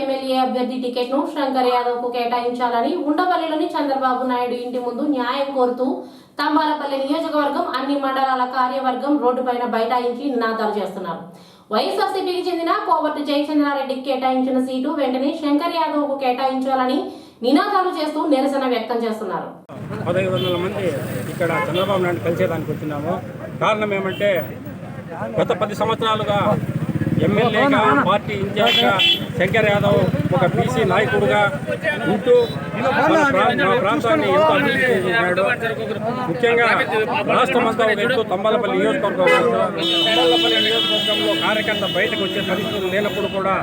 MLA అభ్యర్థి టికెట్ను శంకర్ యాదవ్కు కేటాయించాలని ఉండవల్లిలోని చంద్రబాబు నాయుడు ఇంటి ముందు న్యాయం కోరుతూ తంబాలపల్లి నియోజకవర్గం అన్ని మండలాల కార్యవర్గం రోడ్డుపైన బైఠాయించి నినాదాలు చేస్తున్నారు. వైఎస్ఆర్సీపీకి చెందిన కోవర్తి జయచంద్రారెడ్డికి కేటాయించిన సీటు వెంటనే శంకర్ యాదవ్కు కేటాయించాలని నినాదాలు చేస్తూ నిరసన వ్యక్తం చేస్తున్నారు. పదహైదు వందల మంది ఇక్కడ చంద్రబాబు నాయుడు కలిసేదానికి వచ్చినాము. కారణం ఏమంటే గత పది సంవత్సరాలుగా ఎమ్మెల్యేగా పార్టీ ఇన్ఛార్జ్గా శంకర్ యాదవ్ ఒక బీసీ నాయకుడుగా ఉంటూ మా ప్రాంతాన్ని ఎంతో అభివృద్ధి చేసినాడు ముఖ్యంగా రాష్ట్రం అంతా ఎత్తు తంబాలపల్లి నియోజకవర్గం. తంబాలపల్లి నియోజకవర్గంలో కార్యకర్త బయటకు వచ్చే పరిస్థితులు లేనప్పుడు కూడా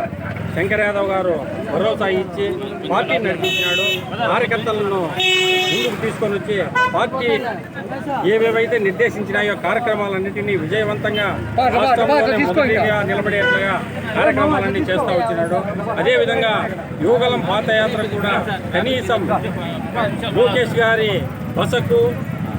శంకర్ యాదవ్ గారు భరోసా ఇచ్చి పార్టీని నడిపించినాడు కార్యకర్తలను ముందుకు తీసుకొని వచ్చి పార్టీ ఏవేవైతే నిర్దేశించినాయో కార్యక్రమాలన్నింటినీ విజయవంతంగా రాష్ట్రంలోనే నిలబడేట్లుగా కార్యక్రమాలన్నీ చేస్తూ వచ్చినాడు. అదేవిధంగా యువగలం పాదయాత్ర కూడా కనీసం లోకేష్ గారి బసకు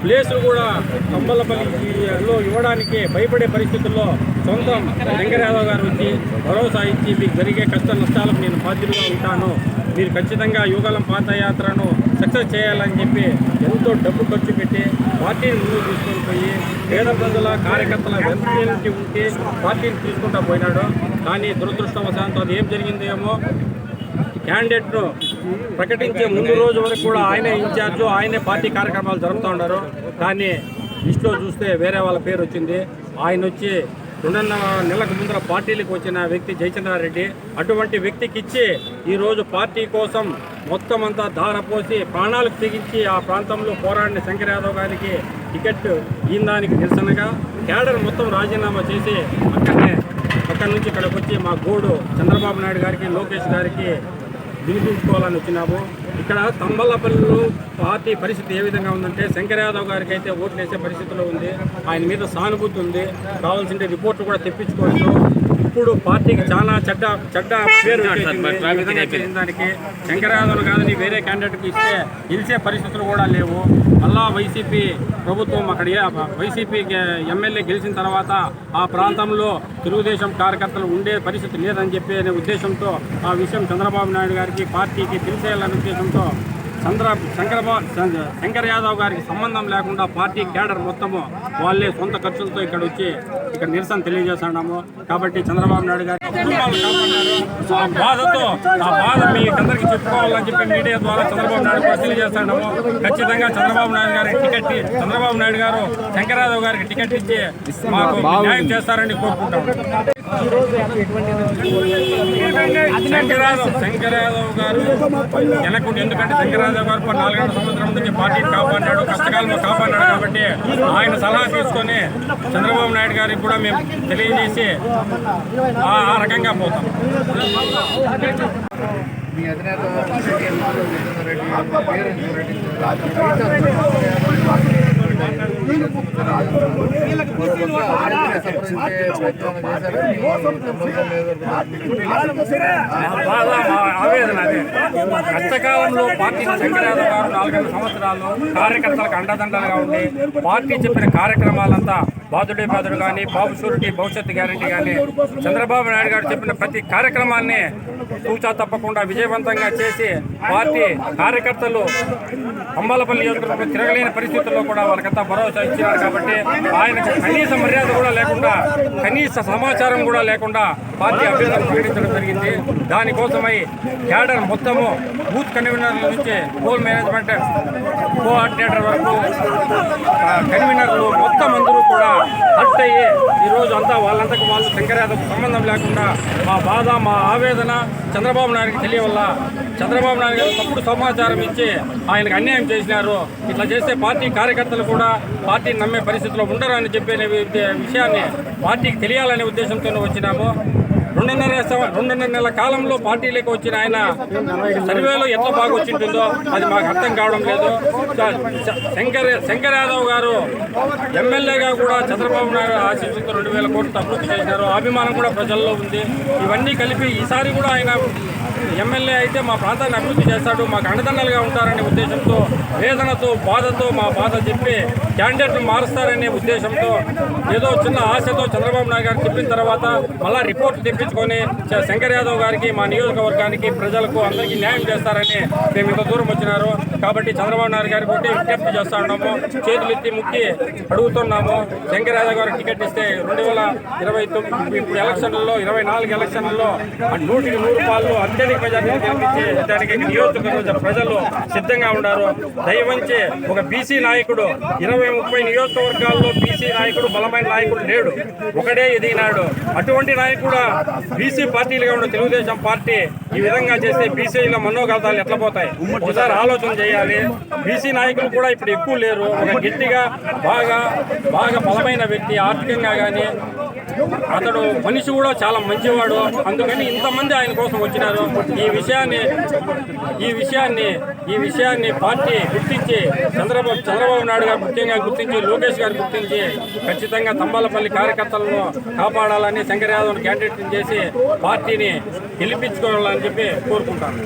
ప్లేసులు కూడా కంబలపల్లిలో ఇవ్వడానికి భయపడే పరిస్థితుల్లో సొంతం వెంకటయాదవ్ గారు వచ్చి భరోసా ఇచ్చి మీకు జరిగే కష్ట నష్టాలకు నేను బాధ్యులుగా ఉంటాను. మీరు ఖచ్చితంగా యువగలం పాదయాత్రను సక్సెస్ చేయాలని చెప్పి ఎంతో డబ్బు ఖర్చు పెట్టి పార్టీని ముందుకు తీసుకొని పోయి పేద ప్రజల కార్యకర్తల వెంటనే ఉంటే పార్టీని తీసుకుంటా పోయినాడు. కానీ దురదృష్టవశాంతం అది ఏం జరిగిందేమో? క్యాండిడేట్ను ప్రకటించే ముందు రోజు వరకు కూడా ఆయనే ఇన్ఛార్జు ఆయనే పార్టీ కార్యక్రమాలు జరుపుతూ ఉన్నారు. కానీ లిస్టులో చూస్తే వేరే వాళ్ళ పేరు వచ్చింది. ఆయన వచ్చి రెండున్నర నెలకు ముందర పార్టీలకు వచ్చిన వ్యక్తి జయచంద్రారెడ్డి అటువంటి వ్యక్తికి ఇచ్చి ఈరోజు పార్టీ కోసం మొత్తం అంతా దారపోసి ప్రాణాలకు తెగించి ఆ ప్రాంతంలో పోరాడిన శంకర్ యాదవ్ గారికి టికెట్ ఈందానికి నిరసనగా క్యాడర్ మొత్తం రాజీనామా చేసి అక్కడనే అక్కడి నుంచి ఇక్కడికి వచ్చి మా గోడు చంద్రబాబు నాయుడు గారికి లోకేష్ గారికి వినిపించుకోవాలని వచ్చినాము. ఇక్కడ తంబలపల్లిలో పార్టీ పరిస్థితి ఏ విధంగా ఉందంటే శంకర్ యాదవ్ గారికి అయితే ఓట్లు వేసే పరిస్థితిలో ఉంది. ఆయన మీద సానుభూతి ఉంది. కావాల్సిన రిపోర్ట్లు కూడా తెప్పించుకోవచ్చు. ఇప్పుడు పార్టీకి చాలా చెడ్డ చెడ్డ పేరు దానికి శంకర్ యాదవ్ కాదని వేరే క్యాండిడేట్కి ఇస్తే గెలిచే పరిస్థితులు కూడా లేవు. మళ్ళా వైసీపీ ప్రభుత్వం అక్కడ వైసీపీ ఎమ్మెల్యే గెలిచిన తర్వాత ఆ ప్రాంతంలో తెలుగుదేశం కార్యకర్తలు ఉండే పరిస్థితి లేదని చెప్పి అనే ఉద్దేశంతో ఆ విషయం చంద్రబాబు నాయుడు గారికి పార్టీకి తెలిసేయాలనే ఉద్దేశంతో చంద్ర శంకరబా శంకర్ యాదవ్ గారికి సంబంధం లేకుండా పార్టీ క్యాడర్ మొత్తము వాళ్ళే సొంత ఖర్చులతో ఇక్కడ వచ్చి ఇక్కడ నిరసన తెలియజేస్తున్నాము. కాబట్టి చంద్రబాబు నాయుడు గారి ఆ బాధతో ఆ బాధ మీ అందరికీ చెప్పుకోవాలని చెప్పి మీడియా ద్వారా చంద్రబాబు నాయుడు కూడా తెలియజేస్తున్నాము. ఖచ్చితంగా చంద్రబాబు నాయుడు గారికి టికెట్ చంద్రబాబు నాయుడు గారు శంకర్ యాదవ్ గారికి టికెట్ ఇచ్చి మాకు న్యాయం చేస్తారని కోరుకుంటాం శంకరాదవ్ శంకరాదవ్ గారు వెనకుండా ఎందుకంటే శంకరాదవ్ గారు నాలుగైదు సంవత్సరం నుంచి పార్టీని కాపాడినాడు కష్టకాలంలో కాపాడినాడు కాబట్టి ఆయన సలహా తీసుకొని చంద్రబాబు నాయుడు గారికి కూడా మేము తెలియజేసి ఆ రకంగా పోతాం. మీ అధినేత రెడ్డి రెడ్డి ఆవేదన అదే కష్టకాలంలో పార్టీ శంకరాదవ్ గారు నాలుగైదు సంవత్సరాలు కార్యకర్తలకు అండదండలుగా ఉండి పార్టీ చెప్పిన కార్యక్రమాలంతా బాధుడే బాధుడు కానీ బాబు సూర్యుడి భవిష్యత్తు గ్యారంటీ కానీ చంద్రబాబు నాయుడు గారు చెప్పిన ప్రతి కార్యక్రమాన్ని తూచా తప్పకుండా విజయవంతంగా చేసి పార్టీ కార్యకర్తలు అంబాలపల్లి నియోజకవర్గం తిరగలేని పరిస్థితుల్లో కూడా వాళ్ళకంతా భరోసా ఇచ్చినారు కాబట్టి ఆయనకు కనీస మర్యాద కూడా లేకుండా కనీస సమాచారం కూడా లేకుండా పార్టీ అభ్యర్థులను ప్రకటించడం జరిగింది. దానికోసమై క్యాడర్ మొత్తము బూత్ కన్వీనర్ల నుంచి పోల్ మేనేజ్మెంట్ కోఆర్డినేటర్ వరకు కన్వీనర్లు మొత్తం అందరూ కూడా హట్ అయ్యి ఈరోజు అంతా వాళ్ళంతకు వాళ్ళు శంకర్యాదకు సంబంధం లేకుండా మా బాధ మా ఆవేదన చంద్రబాబు నాయుడుకి తెలియవల్ల చంద్రబాబు నాయుడు గారు తప్పుడు సమాచారం ఇచ్చి ఆయనకు అన్యాయం చేసినారు. ఇట్లా చేస్తే పార్టీ కార్యకర్తలు కూడా పార్టీని నమ్మే పరిస్థితిలో ఉండరు అని చెప్పే విషయాన్ని పార్టీకి తెలియాలనే ఉద్దేశంతో వచ్చినాము. రెండున్నర రెండున్నర నెల కాలంలో పార్టీలోకి వచ్చిన ఆయన సర్వేలో ఎట్లా బాగా వచ్చింటుందో అది మాకు అర్థం కావడం లేదు. శంకర్ శంకర్ యాదవ్ గారు ఎమ్మెల్యేగా కూడా చంద్రబాబు నాయుడు ఆశీస్సులతో రెండు వేల కోట్లు అభివృద్ధి చేశారు. అభిమానం కూడా ప్రజల్లో ఉంది. ఇవన్నీ కలిపి ఈసారి కూడా ఆయన ఎమ్మెల్యే అయితే మా ప్రాంతాన్ని అభివృద్ధి చేస్తాడు. మాకు అండదండలుగా ఉంటారనే ఉద్దేశంతో వేదనతో బాధతో మా బాధ చెప్పి క్యాండిడేట్ను మారుస్తారనే ఉద్దేశంతో ఏదో చిన్న ఆశతో చంద్రబాబు నాయుడు గారు చెప్పిన తర్వాత మళ్ళా రిపోర్ట్ తెప్పించుకొని శంకర్ యాదవ్ గారికి మా నియోజకవర్గానికి ప్రజలకు అందరికీ న్యాయం చేస్తారని మేము ఇంత దూరం వచ్చినారు. కాబట్టి చంద్రబాబు నాయుడు గారికి ఒకటి విజ్ఞప్తి చేస్తా ఉన్నాము. చేతులు ఎత్తి ముక్కి అడుగుతున్నాము. శంకర్ యాదవ్ గారికి టికెట్ ఇస్తే రెండు వేల ఇరవై తొమ్మిది ఇప్పుడు ఎలక్షన్లలో ఇరవై నాలుగు ఎలక్షన్లలో నూటికి నూరు పాలు అత్యధిక మెజార్టీ గెలిపించే దానికి నియోజకవర్గ ప్రజలు సిద్ధంగా ఉన్నారు. దయవంచి ఒక బీసీ నాయకుడు ఇరవై ఇరవై ముప్పై నియోజకవర్గాల్లో బీసీ నాయకుడు బలమైన నాయకుడు లేడు. ఒకడే ఎదిగినాడు. అటువంటి నాయకుడు బీసీ పార్టీలుగా ఉన్న తెలుగుదేశం పార్టీ ఈ విధంగా చేస్తే బీసీల మనోగతాలు ఎట్లా పోతాయి? ఒకసారి ఆలోచన చేయాలి. బీసీ నాయకులు కూడా ఇప్పుడు ఎక్కువ లేరు. ఒక గట్టిగా బాగా బాగా బలమైన వ్యక్తి ఆర్థికంగా కానీ అతడు మనిషి కూడా చాలా మంచివాడు. అందుకని ఇంతమంది ఆయన కోసం వచ్చినారు. ఈ విషయాన్ని ఈ విషయాన్ని ఈ విషయాన్ని పార్టీ గుర్తించి చంద్రబాబు చంద్రబాబు నాయుడు గారు ముఖ్యంగా గుర్తించి లోకేష్ గారు గుర్తించి ఖచ్చితంగా తంబాలపల్లి కార్యకర్తలను కాపాడాలని శంకర్ యాదవ్ క్యాండిడేట్ చేసి పార్టీని గెలిపించుకోవాలని చెప్పి కోరుకుంటాను.